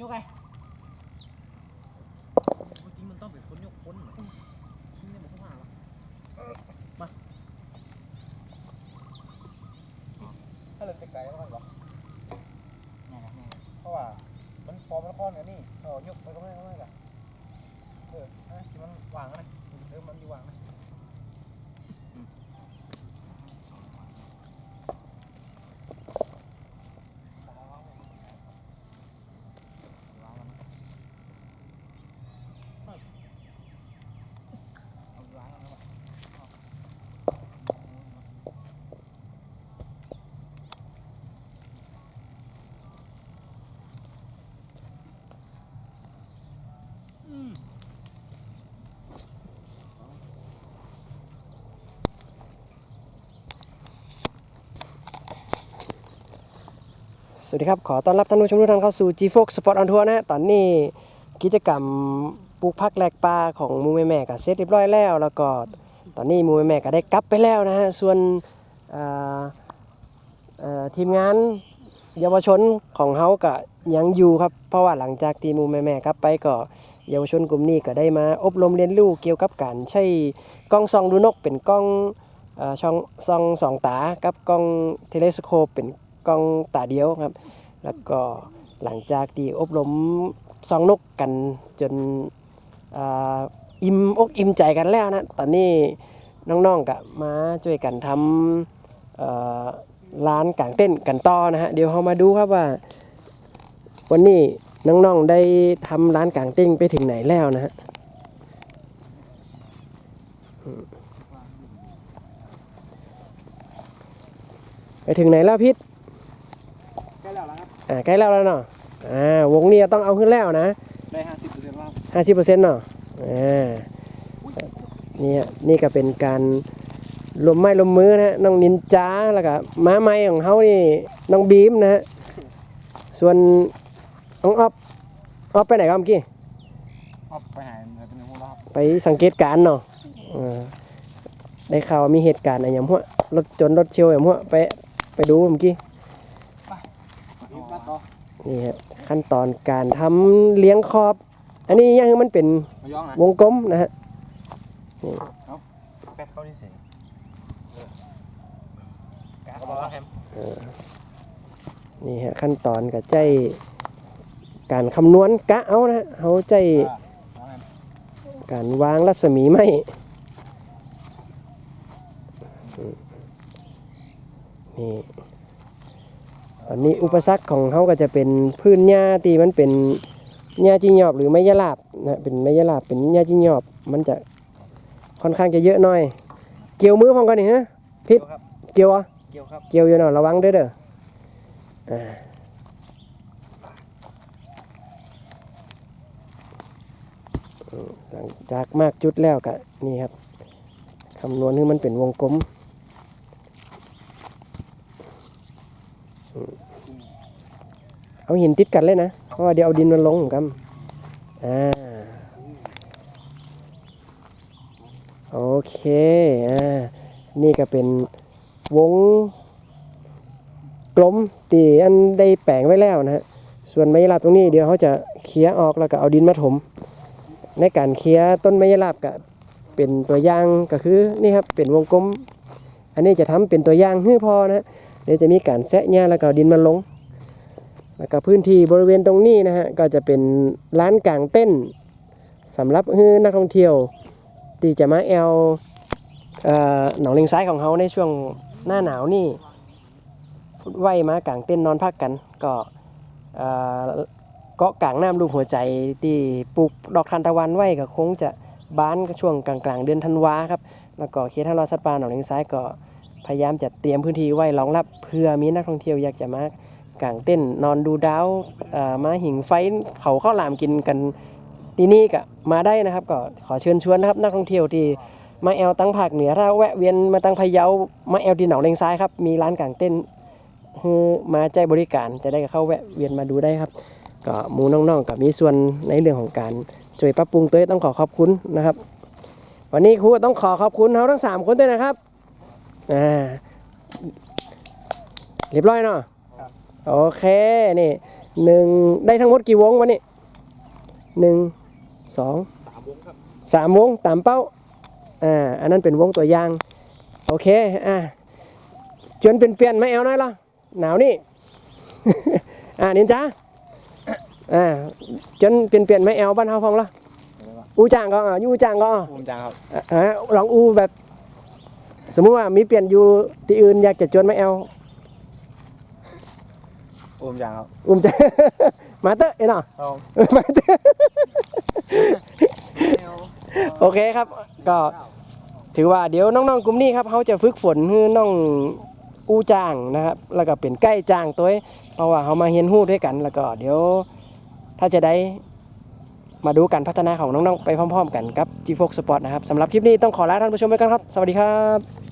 ยกไงจริงมันต้องเป็นคนยกคนชิ้นนี้มันเข้ามาหรอมาถ้าเราจะไกลแล้วกันหรอเพราะว่ามันพอมันค้อนกันนี่เออยกไปก็ไม่ได้ก็ไม่กันเออที่มันวางนะเออมันดีวางนะ วัสดีครับ ขอต้อนรับท่านผู้ชมทุกท่านเข้าสู่ G Fox Sport on Tour นะฮะตอนนี้กิจกรรมปลูกพักแหลกปลาของมูแม่แม่ก็เสร็จเรียบร้อยแล้ว แล้วก็ตอนนี้มูแม่แม่ก็ได้กลับไปแล้วนะฮะส่วนเอ่อเอ่อทีมงานเยาวชนของเฮาก็ยังอยู่ครับ เพราะว่าหลังจากที่มูแม่แม่กลับไปก็เยาวชนกลุ่มนี้ก็ได้มาอบรมเรียนรู้เกี่ยวกับการใช้กล้องส่องดูนกเป็นกล้องเอ่อช่องส่องสองตากับกล้องเทเลสโคปเป็น กล้องตาเดียวครับ แล้วก็หลังจากที่อบรมซองนกกันจนอ,อิ่มอกอิ่มใจกันแล้วนะ ตอนนี้น้องๆก็มาช่วยกันทำร้านกางเต้นกันต่อนะฮะ เดี๋ยวเรามาดูครับว่า วันนี้น้องๆได้ทำร้านกางเต้นไปถึงไหนแล้วนะฮะไปถึงไหนแล้วพิษ ใกล้แล้วครับ อ่าใกล้แล้วแล้วเนาะอ่าวงนี้ต้องเอาขึ้นแล้วนะได้ห้าสิบเปอร์เซ็นต์แล้วห้าสิบเปอร์เซ็นต์เนาะอ่าเนี่ยนี่ก็เป็นการลมไม้ลมมือนะฮะน้องนินจาแล้วก็ม้าไม้ของเขานี่น้องบีมนะฮะส่วนน้องออฟออฟไปไหนครับเมื่อกี้เอาไปหาเป็นหัวรอบไปสังเกตการณ์เนาะอ่าได้ข่าวว่ามีเหตุการณ์อะไรอย่างพวกรถจนรถเชียวอย่างพวกไปไปดูเมื่อกี้มาต่อ นี่ฮะขั้นตอนการทำเลี้ยงครอบ อันนี้ยังมันเป็นมาย่องนะวงกลมนะฮะแป๊บเข้าที่เสียงกะบอกว่าแฮมนี่ฮะขั้นตอนกับใจการคำนวณกะเอานะฮะเขาใจว่าแฮมการวางรัศมีไม้อืมนี่ ตอนนี้อุปสรรคของเขาก็จะเป็นพื้นหญ้าที่มันเป็นหญ้าจิงหยอบหรือไม้ยะลาบนะเป็นไม้ยะลาบเป็นหญ้าจิงหยอบมันจะค่อนข้างจะเยอะหน่อย เกี่ยวมือพร้อมกันนี่ฮะพิษครับเกี่ยวอะเกี่ยวครับเกี่ยวอยู่เนาะระวังเด้อเด้ออ่าอืมหลังจากมากจุดแล้วก็นี่ครับคำนวณให้มันเป็นวงกลมอืม เอาหินติดกันเลยนะ เพราะว่าเดี๋ยวเอาดินมันลงกันอ่าโอเคอ่านี่ก็เป็นวงกลมตีอันได้แปลงไว้แล้วนะฮะส่วนไม้ยลาบตรงนี้เดี๋ยวเขาจะเคลียออกแล้วก็เอาดินมาถม ในการเคลียต้นไม้ยลาบก็เป็นตัวอย่างก็คือนี่ครับเป็นวงกลม อันนี้จะทำเป็นตัวอย่างให้พอนะฮะเดี๋ยวจะมีการแซะหญ้าแล้วก็ดินมาลง แล้วก็พื้นที่บริเวณตรงนี้นะฮะก็จะเป็นร้านกลางเต้นสำหรับให้นักท่องเที่ยวที่จะมาแอลเหนองเลงซ้ายของเขาในช่วงหน้าหนาวนี่ไหวมากลางเต้นนอนพักกัน ก็เกาะกลางน้ำรูปหัวใจที่ปลูกดอกทานตะวันไว้ก็คงจะบานช่วงกลางๆ เดือนธันวาครับแล้วก็เขตทางรอสัตว์ป่าหนองเลงซ้ายก็พยายามจะเตรียมพื้นที่ไว้รองรับเพื่อมีนักท่องเที่ยวอยากจะมา กางเต้นนอนดูดาวมาหิงไฟเผาข้าวหลามกินกันที่นี่ก็มาได้นะครับ ก็ขอเชิญชวนนะครับนักท่องเที่ยวที่มาแอลตั้งภาคเหนือถ้าแวะเวียนมาตั้งพะเยามาแอลที่หนองเลงซ้ายครับมีร้านกางเต้นคือมาใจบริการจะได้เข้าแวะเวียนมาดูได้ครับ ก็หมูน้องๆกับมีส่วนในเรื่องของการช่วยปรับปรุงตัวต้องขอขอบคุณนะครับ วันนี้ครูต้องขอขอบคุณเขาทั้งสามคนด้วยนะครับอ่าเรียบร้อยเนาะ โอเค นี่หนึ่งได้ทั้งหมดกี่วงวะนี่หนึ่งสองสามวงครับสามวงตามเป้า อ่า อันนั้นเป็นวงตัวอย่าง โอเค อ่าจนเป็นเปลี่ยนไม่เอาหน่อยละหนาวนี่ อ่านินจ้าอ่าจนเป็นเปลี่ยนไม่เอาบ้านเฮาพองละอูจางก็อะอยูจางก็อะภูมิจังครับอ่าลองอูแบบ สมมุติว่ามีเปลี่ยนอยู่ที่อื่นอยากจะจนไม่เอา ภูมิจังครับ อุ้มจะมาเตอร์เอ็นอะเอามาเตอร์โอเคครับ ก็ถือว่าเดี๋ยวน้องๆกลุ่มนี้ครับเขาจะฝึกฝนให้น้องอู้จ้างนะครับ แล้วก็เป็นใกล้จ้างตัวเองเพราะว่าเขามาเรียนรู้ด้วยกัน แล้วก็เดี๋ยวถ้าจะได้มาดูการพัฒนาของน้องๆ ไปพร้อม ๆ กันกับ G4 Sport นะครับสำหรับคลิปนี้ต้องขอลาท่านผู้ชมไปกันครับ สวัสดีครับ